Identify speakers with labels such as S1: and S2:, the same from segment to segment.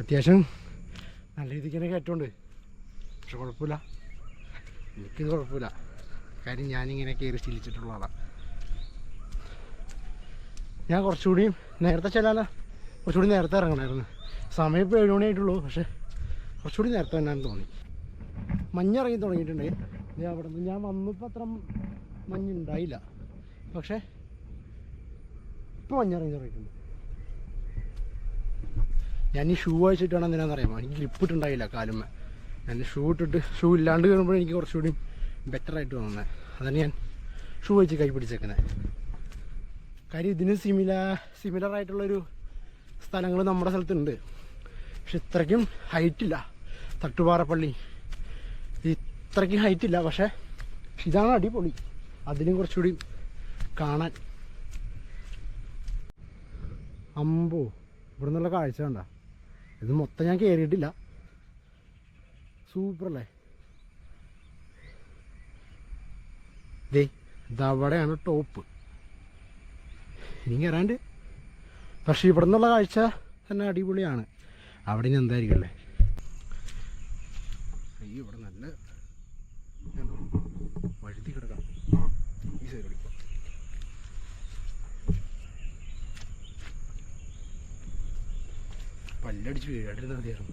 S1: അത്യാവശ്യം നല്ല രീതിക്ക് തന്നെ കയറ്റമുണ്ട് പക്ഷെ കുഴപ്പമില്ല. എനിക്കിത് കുഴപ്പമില്ല. കാര്യം ഞാനിങ്ങനെ കയറി ശീലിച്ചിട്ടുള്ള ആളാണ് ഞാൻ കുറച്ചുകൂടി നേരത്തെ ചെല്ലാല കുറച്ചുകൂടി നേരത്തെ ഇറങ്ങണമായിരുന്നു സമയം ഇപ്പോൾ ഏഴ് മണിയായിട്ടുള്ളൂ പക്ഷെ കുറച്ചുകൂടി നേരത്തെ തന്നെ തോന്നി. മഞ്ഞ് ഇറങ്ങി തുടങ്ങിയിട്ടുണ്ട്. ഞാൻ അവിടെ നിന്ന് ഞാൻ വന്നപ്പോൾ അത്ര മഞ്ഞുണ്ടായില്ല. പക്ഷേ ഇപ്പോൾ മഞ്ഞിറങ്ങി തുടങ്ങിയിട്ടുണ്ട്. ഞാൻ ഈ ഷൂ അഴിച്ചിട്ടാണ് എന്തിനാണെന്നറിയാമോ എനിക്ക് ഗ്രിപ്പ് ഇട്ടുണ്ടായില്ല കാലുമ്മ. ഞാൻ ഷൂ ഇട്ടിട്ട് ഷൂ ഇല്ലാണ്ട് കയറുമ്പോൾ എനിക്ക് കുറച്ചുകൂടി ബെറ്റർ ആയിട്ട് തോന്നുന്നത് അതാണ് ഞാൻ ഷൂ വെച്ച് കൈ പിടിച്ചേക്കുന്നത് കാര്യം ഇതിന് സിമില സിമിലർ ആയിട്ടുള്ളൊരു സ്ഥലങ്ങൾ നമ്മുടെ സ്ഥലത്തുണ്ട്. പക്ഷെ ഇത്രയ്ക്കും ഹൈറ്റില്ല തട്ടുപാറപ്പള്ളി. ഇത്രയ്ക്കും ഹൈറ്റില്ല പക്ഷേ ഇതാണ് അടിപൊളി. അതിനും കുറച്ചുകൂടി കാണാൻ. അമ്പോ ഇവിടെ നിന്നുള്ള കാഴ്ച കണ്ട? ഇത് മൊത്തം ഞാൻ കയറിയിട്ടില്ല സൂപ്പറല്ലേ? ദേ ഇതവിടെയാണ് ടോപ്പ്. ഇനി കയറാണ്ട് പക്ഷേ ഇവിടെ നിന്നുള്ള കാഴ്ച തന്നെ അടിപൊളിയാണ്. അവിടെ ഇനി എന്തായിരിക്കും അല്ലേ? ഇവിടെ പല്ലടിച്ച് വീഴാണ്ടിരുന്ന മതിയായിരുന്നു.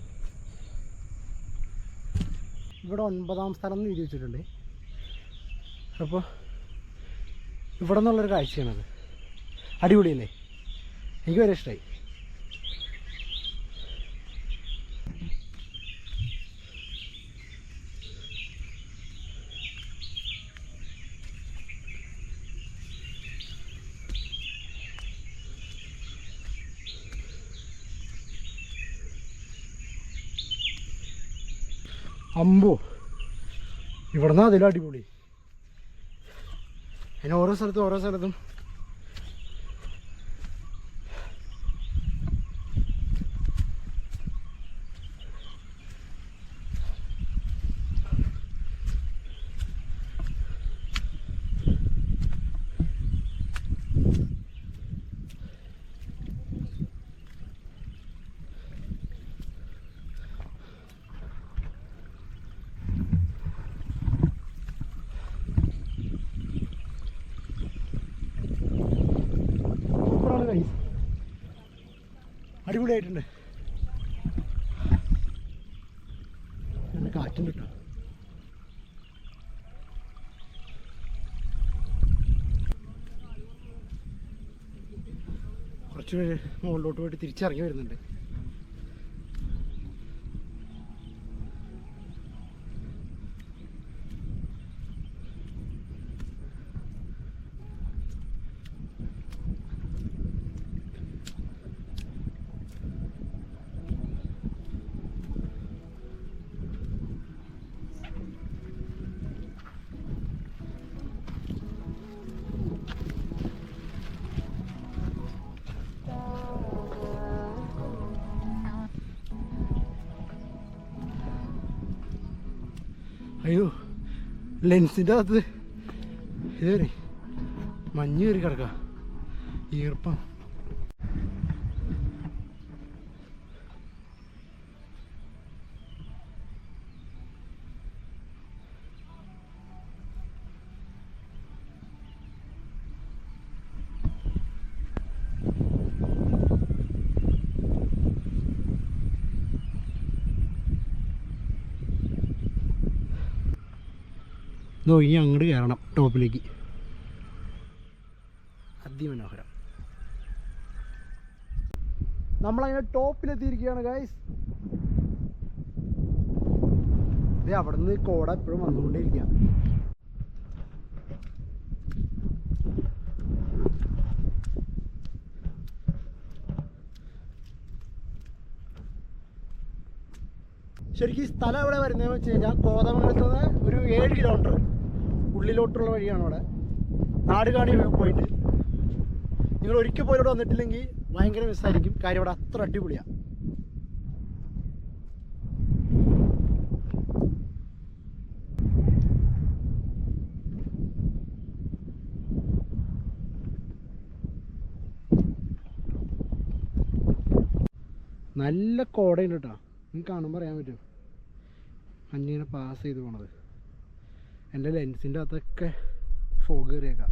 S1: ഇവിടെ ഒൻപതാം സ്ഥലം എന്ന് എഴുതി വെച്ചിട്ടുണ്ട്. അപ്പോൾ ഇവിടെ നിന്നുള്ളൊരു കാഴ്ചയാണത്. അടിപൊളിയല്ലേ? എനിക്ക് വരെ ഇഷ്ടമായി അമ്പോ. ഇവിടുന്ന് അതിലടിപൊളി അതിന് ഓരോ സ്ഥലത്തും ഓരോ സ്ഥലത്തും സൂപ്പറാണ് കൈ അടിപൊളിയായിട്ടുണ്ട് നല്ല കാറ്റുണ്ട് കേട്ടോ. കുറച്ച് മുകളിലോട്ട് പോയിട്ട് തിരിച്ചിറങ്ങി വരുന്നുണ്ട്. അയ്യോ ലെൻസിന്റെ അകത്ത് ഇതേറി മഞ്ഞ് കയറി കിടക്കുക ഈർപ്പം. ഇതോ ഇനി അങ്ങോട്ട് കയറണം ടോപ്പിലേക്ക്. അതിമനോഹരം നമ്മളങ്ങനെ ടോപ്പിലെത്തിയിരിക്കുകയാണ് ഗൈസ് ദേ അവിടെ നിന്ന് കോട എപ്പോഴും വന്നുകൊണ്ടേയിരിക്കുക ശരിക്കും ഈ സ്ഥലം എവിടെ വരുന്നതെന്ന് വെച്ച് കഴിഞ്ഞാൽ കോതമംഗലത്ത് നിന്ന് ഒരു ഏഴ് കിലോമീറ്റർ ഉള്ളിലോട്ടുള്ള വഴിയാണ് അവിടെ. നാടുകാണി പോയിന്റ് നിങ്ങൾ ഒരിക്കൽ പോലും ഇവിടെ വന്നിട്ടില്ലെങ്കിൽ ഭയങ്കര മിസ്സായിരിക്കും കാര്യം ഇവിടെ അത്ര അടിപൊളിയാണ് നല്ല കോടയുണ്ട് കേട്ടോ നിങ്ങൾക്ക് കാണുമ്പോൾ അറിയാൻ പറ്റും. മഞ്ഞിങ്ങനെ പാസ് ചെയ്ത് പോണത്. എന്റെ ലെൻസിന്റെ അകത്തൊക്കെ ഫോഗ് കയറിയേക്കാം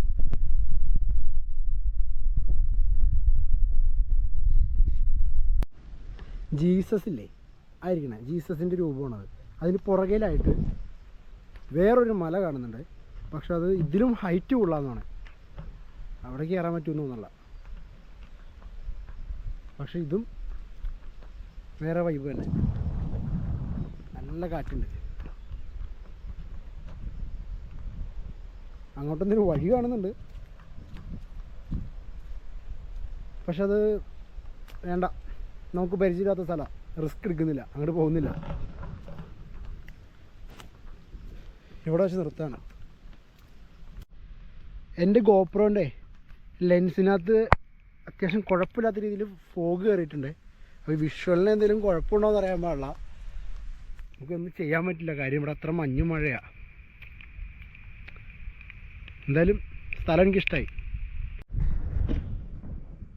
S1: ജീസസ് ഇല്ലേ? ആയിരിക്കണേ. ജീസസിന്റെ രൂപമാണത് അതിന് പുറകിലായിട്ട് വേറൊരു മല കാണുന്നുണ്ട്. പക്ഷെ അത് ഇതിലും ഹൈറ്റ് കൂടുതലാണെന്നാണ്. അവിടെ കയറാൻ പറ്റുമെന്ന് തോന്നല്ല പക്ഷെ ഇതും വേറെ വൈബ് തന്നെ. നല്ല കാറ്റുണ്ട്. അങ്ങോട്ടൊന്നൊരു വഴി കാണുന്നുണ്ട്. പക്ഷെ അത് വേണ്ട. നമുക്ക് പരിചയമില്ലാത്ത സ്ഥലമാണ് റിസ്ക് എടുക്കുന്നില്ല. അങ്ങോട്ട് പോകുന്നില്ല. ഇവിടെ വെച്ച് നിർത്താണ് എന്റെ ഗോപ്രോന്റെ ലെൻസിനകത്ത് അത്യാവശ്യം കുഴപ്പമില്ലാത്ത രീതിയിൽ ഫോഗ് കയറിയിട്ടുണ്ട്. അപ്പോൾ വിഷ്വലിന് എന്തെങ്കിലും കുഴപ്പമുണ്ടോ എന്ന് അറിയാൻ പാടില്ല. നമുക്കൊന്നും ചെയ്യാൻ പറ്റില്ല. കാര്യം ഇവിടെ അത്ര മഞ്ഞും മഴയാണ് എന്തായാലും സ്ഥലം എനിക്കിഷ്ടമായി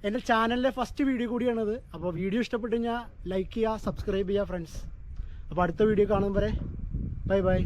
S1: എന്റെ ചാനലിലെ ഫസ്റ്റ് വീഡിയോ കൂടിയാണത്. അപ്പോൾ വീഡിയോ ഇഷ്ടപ്പെട്ടു കഴിഞ്ഞാൽ ലൈക്ക് ചെയ്യുക സബ്സ്ക്രൈബ് ചെയ്യുക ഫ്രണ്ട്സ് അപ്പോൾ അടുത്ത വീഡിയോ കാണുമ്പോൾ ബൈ ബൈ